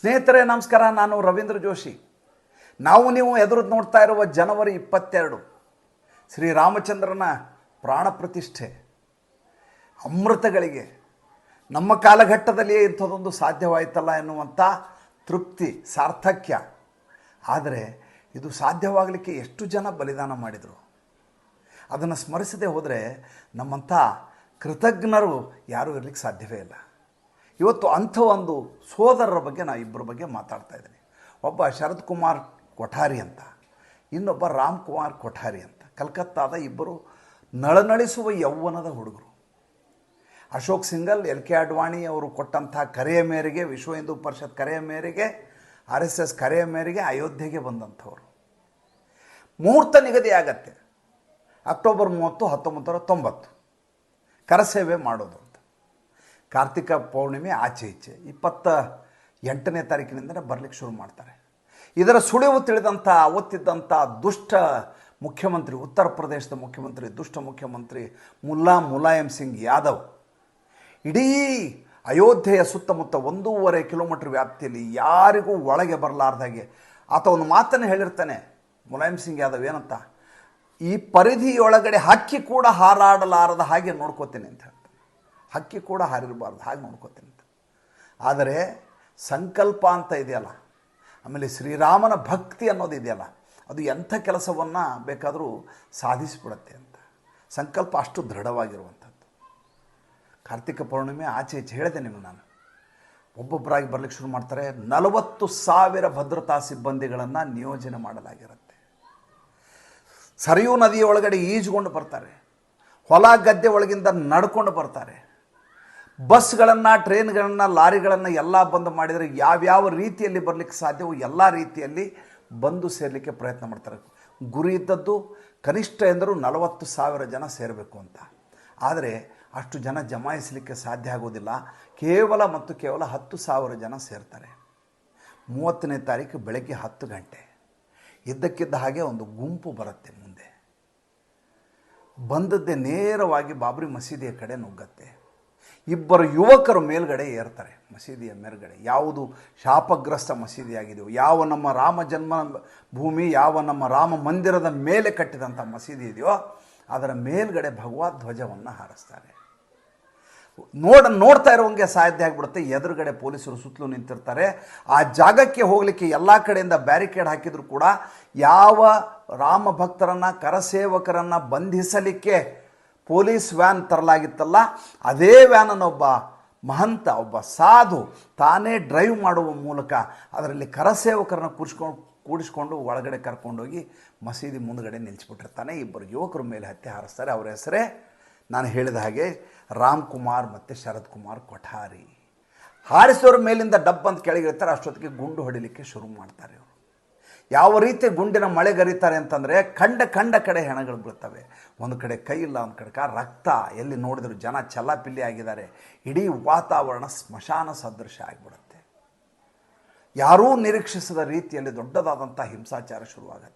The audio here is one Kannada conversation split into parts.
ಸ್ನೇಹಿತರೆ, ನಮಸ್ಕಾರ. ನಾನು ರವೀಂದ್ರ ಜೋಶಿ. ನಾವು ನೀವು ಎದುರು ನೋಡ್ತಾ ಇರುವ ಜನವರಿ ಇಪ್ಪತ್ತೆರಡು ಶ್ರೀರಾಮಚಂದ್ರನ ಪ್ರಾಣ ಪ್ರತಿಷ್ಠೆ. ಅಮೃತಗಳಿಗೆ, ನಮ್ಮ ಕಾಲಘಟ್ಟದಲ್ಲಿಯೇ ಇಂಥದ್ದೊಂದು ಸಾಧ್ಯವಾಯಿತಲ್ಲ ಎನ್ನುವಂಥ ತೃಪ್ತಿ, ಸಾರ್ಥಕ್ಯ. ಆದರೆ ಇದು ಸಾಧ್ಯವಾಗಲಿಕ್ಕೆ ಎಷ್ಟು ಜನ ಬಲಿದಾನ ಮಾಡಿದರು? ಅದನ್ನು ಸ್ಮರಿಸದೆ ಹೋದರೆ ನಮ್ಮಂಥ ಕೃತಜ್ಞರು ಯಾರೂ ಇರಲಿಕ್ಕೆ ಸಾಧ್ಯವೇ ಇಲ್ಲ. ಇವತ್ತು ಅಂಥ ಒಂದು ಸೋದರರ ಬಗ್ಗೆ ನಾ ಇಬ್ಬರ ಬಗ್ಗೆ ಮಾತಾಡ್ತಾ ಇದ್ದೀನಿ. ಒಬ್ಬ ಶರತ್ ಕುಮಾರ್ ಕೊಠಾರಿ ಅಂತ, ಇನ್ನೊಬ್ಬ ರಾಮ್ ಕುಮಾರ್ ಕೊಠಾರಿ ಅಂತ. ಕಲ್ಕತ್ತಾದ ಇಬ್ಬರು ನಳನಳಿಸುವ ಯೌವನದ ಹುಡುಗರು. ಅಶೋಕ್ ಸಿಂಗಲ್, ಎಲ್ ಕೆ ಅಡ್ವಾಣಿ ಅವರು ಕೊಟ್ಟಂಥ ಕರೆಯ ಮೇರೆಗೆ, ವಿಶ್ವ ಹಿಂದೂ ಪರಿಷತ್ ಕರೆಯ ಮೇರೆಗೆ, ಆರ್ ಎಸ್ ಎಸ್ ಕರೆಯ ಮೇರೆಗೆ ಅಯೋಧ್ಯೆಗೆ ಬಂದಂಥವ್ರು. ಮುಹೂರ್ತ ನಿಗದಿ ಆಗತ್ತೆ. ಅಕ್ಟೋಬರ್ ಮೂವತ್ತು ಹತ್ತೊಂಬತ್ತರ ತೊಂಬತ್ತು. ಕರಸೇವೆ ಮಾಡೋದು. ಕಾರ್ತಿಕ ಪೌರ್ಣಿಮೆ ಆಚೆ ಈಚೆ. ಇಪ್ಪತ್ತ ಎಂಟನೇ ತಾರೀಕಿನಿಂದಲೇ ಬರಲಿಕ್ಕೆ ಶುರು ಮಾಡ್ತಾರೆ. ಇದರ ಸುಳಿವು ತಿಳಿದಂಥ ಅವತ್ತಿದ್ದಂಥ ದುಷ್ಟ ಮುಖ್ಯಮಂತ್ರಿ, ಉತ್ತರ ಪ್ರದೇಶದ ಮುಖ್ಯಮಂತ್ರಿ, ದುಷ್ಟ ಮುಖ್ಯಮಂತ್ರಿ ಮುಲ್ಲಾ ಮುಲಾಯಂ ಸಿಂಗ್ ಯಾದವ್ ಇಡೀ ಅಯೋಧ್ಯೆಯ ಸುತ್ತಮುತ್ತ ಒಂದೂವರೆ ಕಿಲೋಮೀಟರ್ ವ್ಯಾಪ್ತಿಯಲ್ಲಿ ಯಾರಿಗೂ ಒಳಗೆ ಬರಲಾರ್ದಾಗೆ ಆತ ಒಂದು ಮಾತನ್ನು ಹೇಳಿರ್ತಾನೆ, ಮುಲಾಯಂ ಸಿಂಗ್ ಯಾದವ್ ಏನಂತ, ಈ ಪರಿಧಿಯೊಳಗಡೆ ಹಕ್ಕಿ ಕೂಡ ಹಾರಾಡಲಾರದ ಹಾಗೆ ನೋಡ್ಕೋತೀನಿ ಅಂತ. ಹಕ್ಕಿ ಕೂಡ ಹಾರಿರಬಾರ್ದು. ಹಾಗೆ ನೋಡ್ಕೋತೀನಿ ಆದರೆ ಸಂಕಲ್ಪ ಅಂತ ಇದೆಯಲ್ಲ, ಆಮೇಲೆ ಶ್ರೀರಾಮನ ಭಕ್ತಿ ಅನ್ನೋದು ಇದೆಯಲ್ಲ, ಅದು ಎಂಥ ಕೆಲಸವನ್ನು ಬೇಕಾದರೂ ಸಾಧಿಸಿಬಿಡುತ್ತೆ ಅಂತ. ಸಂಕಲ್ಪ ಅಷ್ಟು ದೃಢವಾಗಿರುವಂಥದ್ದು. ಕಾರ್ತಿಕ ಪೌರ್ಣಿಮೆ ಆಚೆ ಈಚೆ ಹೇಳಿದೆ ನಿಮಗೆ ನಾನು. ಒಬ್ಬೊಬ್ಬರಾಗಿ ಬರಲಿಕ್ಕೆ ಶುರು ಮಾಡ್ತಾರೆ. ನಲವತ್ತು ಸಾವಿರ ಭದ್ರತಾ ಸಿಬ್ಬಂದಿಗಳನ್ನು ನಿಯೋಜನೆ ಮಾಡಲಾಗಿರುತ್ತೆ. ಸರಿಯೂ ನದಿಯ ಒಳಗಡೆ ಈಜುಕೊಂಡು ಬರ್ತಾರೆ. ಹೊಲ ಗದ್ದೆ ಒಳಗಿಂದ ನಡ್ಕೊಂಡು ಬರ್ತಾರೆ. ಬಸ್ಗಳನ್ನು, ಟ್ರೈನ್ಗಳನ್ನು, ಲಾರಿಗಳನ್ನು ಎಲ್ಲ ಬಂದ್ ಮಾಡಿದರೆ ಯಾವ್ಯಾವ ರೀತಿಯಲ್ಲಿ ಬರಲಿಕ್ಕೆ ಸಾಧ್ಯವೋ ಎಲ್ಲ ರೀತಿಯಲ್ಲಿ ಬಂದು ಸೇರಲಿಕ್ಕೆ ಪ್ರಯತ್ನ ಮಾಡ್ತಾರೆ. ಗುರಿ ಇದ್ದದ್ದು ಕನಿಷ್ಠ ಎಂದರೂ ನಲವತ್ತು ಸಾವಿರ ಜನ ಸೇರಬೇಕು ಅಂತ. ಆದರೆ ಅಷ್ಟು ಜನ ಜಮಾಯಿಸಲಿಕ್ಕೆ ಸಾಧ್ಯ ಆಗೋದಿಲ್ಲ. ಕೇವಲ ಮತ್ತು ಕೇವಲ ಹತ್ತು ಸಾವಿರ ಜನ ಸೇರ್ತಾರೆ. ಮೂವತ್ತನೇ ತಾರೀಕು ಬೆಳಗ್ಗೆ ಹತ್ತು ಗಂಟೆ. ಇದ್ದಕ್ಕಿದ್ದ ಹಾಗೆ ಒಂದು ಗುಂಪು ಬರುತ್ತೆ ಮುಂದೆ. ಬಂದದ್ದೇ ನೇರವಾಗಿ ಬಾಬ್ರಿ ಮಸೀದಿಯ ಕಡೆ ನುಗ್ಗತ್ತೆ. ಇಬ್ಬರು ಯುವಕರು ಮೇಲ್ಗಡೆ ಏರ್ತಾರೆ, ಮಸೀದಿಯ ಮೇಲ್ಗಡೆ. ಯಾವುದು ಶಾಪಗ್ರಸ್ತ ಮಸೀದಿಯಾಗಿದೆಯೋ, ಯಾವ ನಮ್ಮ ರಾಮ ಜನ್ಮ ಭೂಮಿ, ಯಾವ ನಮ್ಮ ರಾಮ ಮಂದಿರದ ಮೇಲೆ ಕಟ್ಟಿದಂಥ ಮಸೀದಿ ಇದೆಯೋ, ಅದರ ಮೇಲ್ಗಡೆ ಭಗವದ್ ಧ್ವಜವನ್ನು ಹಾರಿಸ್ತಾರೆ. ನೋಡ, ನೋಡ್ತಾ ಇರೋಂಗೆ ಸಾಧ್ಯ ಆಗಿಬಿಡುತ್ತೆ. ಎದುರುಗಡೆ ಪೊಲೀಸರು ಸುತ್ತಲೂ ನಿಂತಿರ್ತಾರೆ. ಆ ಜಾಗಕ್ಕೆ ಹೋಗಲಿಕ್ಕೆ ಎಲ್ಲ ಕಡೆಯಿಂದ ಬ್ಯಾರಿಕೇಡ್ ಹಾಕಿದರೂ ಕೂಡ ಯಾವ ರಾಮ ಭಕ್ತರನ್ನು, ಕರಸೇವಕರನ್ನು ಬಂಧಿಸಲಿಕ್ಕೆ ಪೊಲೀಸ್ ವ್ಯಾನ್ ತರಲಾಗಿತ್ತಲ್ಲ, ಅದೇ ವ್ಯಾನನ್ನೊಬ್ಬ ಮಹಂತ, ಒಬ್ಬ ಸಾಧು ತಾನೇ ಡ್ರೈವ್ ಮಾಡುವ ಮೂಲಕ ಅದರಲ್ಲಿ ಕರಸೇವಕರನ್ನು ಕೂರಿಸ್ಕೊಂಡು ಕೂಡಿಸ್ಕೊಂಡು ಒಳಗಡೆ ಕರ್ಕೊಂಡೋಗಿ ಮಸೀದಿ ಮುಂದುಗಡೆ ನಿಲ್ಲಿಸ್ಬಿಟ್ಟಿರ್ತಾನೆ ಇಬ್ಬರು ಯುವಕರ ಮೇಲೆ ಹತ್ಯೆ ಹಾರಿಸ್ತಾರೆ. ಅವರ ಹೆಸರೇ ನಾನು ಹೇಳಿದ ಹಾಗೆ ರಾಮ್ ಕುಮಾರ್ ಮತ್ತು ಶರತ್ ಕುಮಾರ್ ಕೊಠಾರಿ. ಹಾರಿಸೋರ ಮೇಲಿಂದ ಡಬ್ ಅಂತ ಕೆಳಗಿರ್ತಾರೆ, ಅಷ್ಟೊತ್ತಿಗೆ ಗುಂಡು ಹೊಡಿಲಿಕ್ಕೆ ಶುರು ಮಾಡ್ತಾರೆ ಅವರು ಯಾವ ರೀತಿ ಗುಂಡಿನ ಮಳೆ ಗರಿತಾರೆ ಅಂತಂದರೆ ಕಂಡ ಕಂಡ ಕಡೆ ಹೆಣಗಳು ಬೀಳ್ತವೆ. ಒಂದು ಕಡೆ ಕೈ ಇಲ್ಲ, ಒಂದು ಕಡೆ ರಕ್ತ ಎಲ್ಲಿ ನೋಡಿದ್ರು ಜನ ಚಲ್ಲಾಪಿಲ್ಲಿ ಆಗಿದ್ದಾರೆ. ಇಡೀ ವಾತಾವರಣ ಸ್ಮಶಾನ ಸದೃಶ ಆಗಿಬಿಡುತ್ತೆ. ಯಾರೂ ನಿರೀಕ್ಷಿಸದ ರೀತಿಯಲ್ಲಿ ದೊಡ್ಡದಾದಂಥ ಹಿಂಸಾಚಾರ ಶುರುವಾಗತ್ತೆ.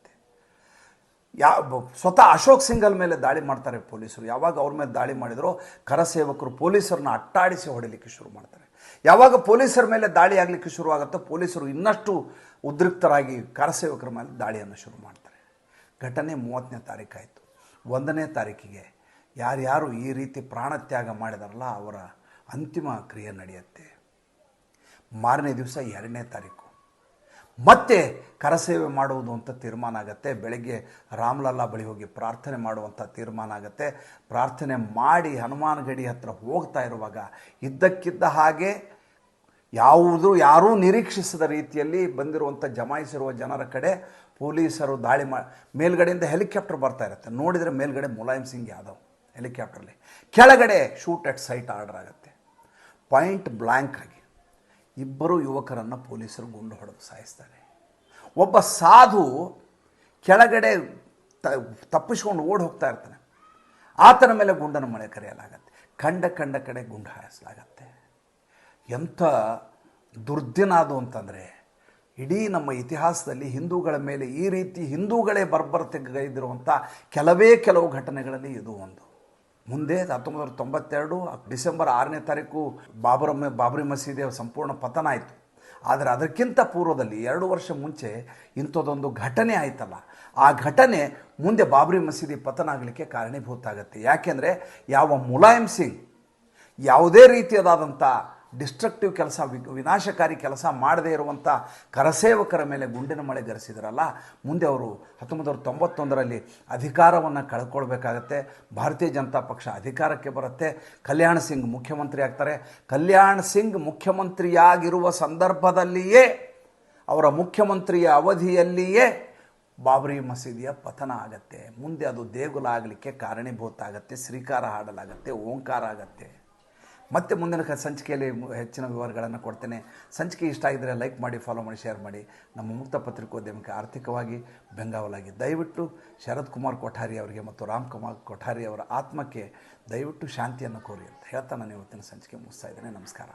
ಯಾ ಸ್ವತಃ ಅಶೋಕ್ ಸಿಂಗಲ್ ಮೇಲೆ ದಾಳಿ ಮಾಡ್ತಾರೆ ಪೊಲೀಸರು. ಯಾವಾಗ ಅವ್ರ ಮೇಲೆ ದಾಳಿ ಮಾಡಿದರೋ ಕರಸೇವಕರು ಪೊಲೀಸರನ್ನ ಅಟ್ಟಾಡಿಸಿ ಹೊಡಿಲಿಕ್ಕೆ ಶುರು ಮಾಡ್ತಾರೆ. ಯಾವಾಗ ಪೊಲೀಸರ ಮೇಲೆ ದಾಳಿ ಆಗಲಿಕ್ಕೆ ಶುರುವಾಗುತ್ತೋ ಪೊಲೀಸರು ಇನ್ನಷ್ಟು ಉದ್ರಿಕ್ತರಾಗಿ ಕರಸೇವಕರ ಮೇಲೆ ದಾಳಿಯನ್ನು ಶುರು ಮಾಡ್ತಾರೆ. ಘಟನೆ ಮೂವತ್ತನೇ ತಾರೀಕಾಯಿತು ಒಂದನೇ ತಾರೀಕಿಗೆ ಯಾರ್ಯಾರು ಈ ರೀತಿ ಪ್ರಾಣತ್ಯಾಗ ಮಾಡಿದಾರಲ್ಲ, ಅವರ ಅಂತಿಮ ಕ್ರಿಯೆ ನಡೆಯುತ್ತೆ. ಮಾರನೇ ದಿವಸ ಎರಡನೇ ತಾರೀಕು. ಮತ್ತೆ ಕರಸೇವೆ ಮಾಡುವುದು ಅಂತ ತೀರ್ಮಾನ ಆಗುತ್ತೆ. ಬೆಳಗ್ಗೆ ರಾಮಲಲ್ಲಾ ಬಳಿ ಹೋಗಿ ಪ್ರಾರ್ಥನೆ ಮಾಡುವಂಥ ತೀರ್ಮಾನ ಆಗುತ್ತೆ. ಪ್ರಾರ್ಥನೆ ಮಾಡಿ ಹನುಮಾನ್ ಗಡಿ ಹತ್ರ ಹೋಗ್ತಾ ಇರುವಾಗ ಇದ್ದಕ್ಕಿದ್ದ ಹಾಗೆ ಯಾವುದು, ಯಾರೂ ನಿರೀಕ್ಷಿಸದ ರೀತಿಯಲ್ಲಿ ಬಂದಿರುವಂಥ ಜಮಾಯಿಸಿರುವ ಜನರ ಕಡೆ ಪೊಲೀಸರು ದಾಳಿ ಮಾ, ಮೇಲ್ಗಡೆಯಿಂದ ಹೆಲಿಕಾಪ್ಟರ್ ಬರ್ತಾ ಇರುತ್ತೆ. ನೋಡಿದರೆ ಮೇಲ್ಗಡೆ ಮುಲಾಯಂ ಸಿಂಗ್ ಯಾದವ್ ಹೆಲಿಕಾಪ್ಟ್ರಲ್ಲಿ. ಕೆಳಗಡೆ ಶೂಟ್ ಅಟ್ ಸೈಟ್ ಆರ್ಡರ್ ಆಗುತ್ತೆ. ಪಾಯಿಂಟ್ ಬ್ಲ್ಯಾಂಕ್ ಆಗಿ. ಇಬ್ಬರು ಯುವಕರನ್ನು ಪೊಲೀಸರು ಗುಂಡು ಹೊಡೆದು ಸಾಯಿಸ್ತಾರೆ. ಒಬ್ಬ ಸಾಧು ಕೆಳಗಡೆ ತ, ತಪ್ಪಿಸ್ಕೊಂಡು ಓಡಿ ಹೋಗ್ತಾ ಇರ್ತಾನೆ. ಆತನ ಮೇಲೆ ಗುಂಡನ ಮಳೆ ಕರೆಯಲಾಗತ್ತೆ. ಕಂಡ ಕಂಡ ಕಡೆ ಗುಂಡು ಹಾರಿಸಲಾಗತ್ತೆ ಎಂಥ ದುರ್ದಿನ ಅದು ಅಂತಂದರೆ, ಇಡೀ ನಮ್ಮ ಇತಿಹಾಸದಲ್ಲಿ ಹಿಂದೂಗಳ ಮೇಲೆ ಈ ರೀತಿ ಹಿಂದೂಗಳೇ ಬರ್ಬರತೆಗೈದಿರುವಂಥ ಕೆಲವೇ ಕೆಲವು ಘಟನೆಗಳಲ್ಲಿ ಇದು ಒಂದು. ಮುಂದೆ ಹತ್ತೊಂಬತ್ತು ನೂರ ತೊಂಬತ್ತೆರಡು ಡಿಸೆಂಬರ್ ಆರನೇ ತಾರೀಕು ಬಾಬರ ಬಾಬರಿ ಮಸೀದಿಯ ಸಂಪೂರ್ಣ ಪತನ ಆಯಿತು. ಆದರೆ ಅದಕ್ಕಿಂತ ಪೂರ್ವದಲ್ಲಿ ಎರಡು ವರ್ಷ ಮುಂಚೆ ಇಂಥದ್ದೊಂದು ಘಟನೆ ಆಯಿತಲ್ಲ. ಆ ಘಟನೆ ಮುಂದೆ ಬಾಬರಿ ಮಸೀದಿ ಪತನ ಆಗಲಿಕ್ಕೆ ಕಾರಣೀಭೂತ ಆಗುತ್ತೆ. ಯಾಕೆಂದರೆ ಯಾವ ಮುಲಾಯಂ ಸಿಂಗ್ ಯಾವುದೇ ರೀತಿಯದಾದಂಥ ಡಿಸ್ಟ್ರಕ್ಟಿವ್ ಕೆಲಸ ವಿನಾಶಕಾರಿ ಕೆಲಸ ಮಾಡದೇ ಇರುವಂಥ ಕರಸೇವಕರ ಮೇಲೆ ಗುಂಡಿನ ಮಳೆ ಗರಿಸಿದ್ರಲ್ಲ, ಮುಂದೆ ಅವರು ಹತ್ತೊಂಬತ್ತು ನೂರ ತೊಂಬತ್ತೊಂದರಲ್ಲಿ ಅಧಿಕಾರವನ್ನು ಕಳ್ಕೊಳ್ಬೇಕಾಗತ್ತೆ. ಭಾರತೀಯ ಜನತಾ ಪಕ್ಷ ಅಧಿಕಾರಕ್ಕೆ ಬರುತ್ತೆ. ಕಲ್ಯಾಣ್ ಸಿಂಗ್ ಮುಖ್ಯಮಂತ್ರಿ ಆಗ್ತಾರೆ. ಕಲ್ಯಾಣ್ ಸಿಂಗ್ ಮುಖ್ಯಮಂತ್ರಿಯಾಗಿರುವ ಸಂದರ್ಭದಲ್ಲಿಯೇ, ಅವರ ಮುಖ್ಯಮಂತ್ರಿಯ ಅವಧಿಯಲ್ಲಿಯೇ ಬಾಬರಿ ಮಸೀದಿಯ ಪತನ ಆಗತ್ತೆ. ಮುಂದೆ ಅದು ದೇಗುಲ ಆಗಲಿಕ್ಕೆ ಕಾರಣೀಭೂತ ಆಗತ್ತೆ, ಶ್ರೀಕಾರ ಹಾಡಲಾಗತ್ತೆ, ಓಂಕಾರ ಆಗತ್ತೆ. ಮತ್ತೆ ಮುಂದಿನ ಸಂಚಿಕೆಯಲ್ಲಿ ಹೆಚ್ಚಿನ ವಿವರಗಳನ್ನು ಕೊಡ್ತೇನೆ. ಸಂಚಿಕೆ ಇಷ್ಟ ಆಗಿದ್ದರೆ ಲೈಕ್ ಮಾಡಿ ಫಾಲೋ ಮಾಡಿ ಶೇರ್ ಮಾಡಿ. ನಮ್ಮ ಮುಕ್ತ ಪತ್ರಿಕೋದ್ಯಮಕ್ಕೆ ಆರ್ಥಿಕವಾಗಿ ಬೆಂಗಾವಲಾಗಿ. ದಯವಿಟ್ಟು ಶರತ್ ಕುಮಾರ್ ಕೊಠಾರಿ ಅವರಿಗೆ ಮತ್ತು ರಾಮ್ ಕುಮಾರ್ ಕೊಠಾರಿ ಅವರ ಆತ್ಮಕ್ಕೆ ದಯವಿಟ್ಟು ಶಾಂತಿಯನ್ನು ಕೋರಿ ಅಂತ ಹೇಳ್ತಾ ನಾನು ಇವತ್ತಿನ ಸಂಚಿಕೆ ಮುಗಿಸ್ತಾ ಇದ್ದೇನೆ. ನಮಸ್ಕಾರ.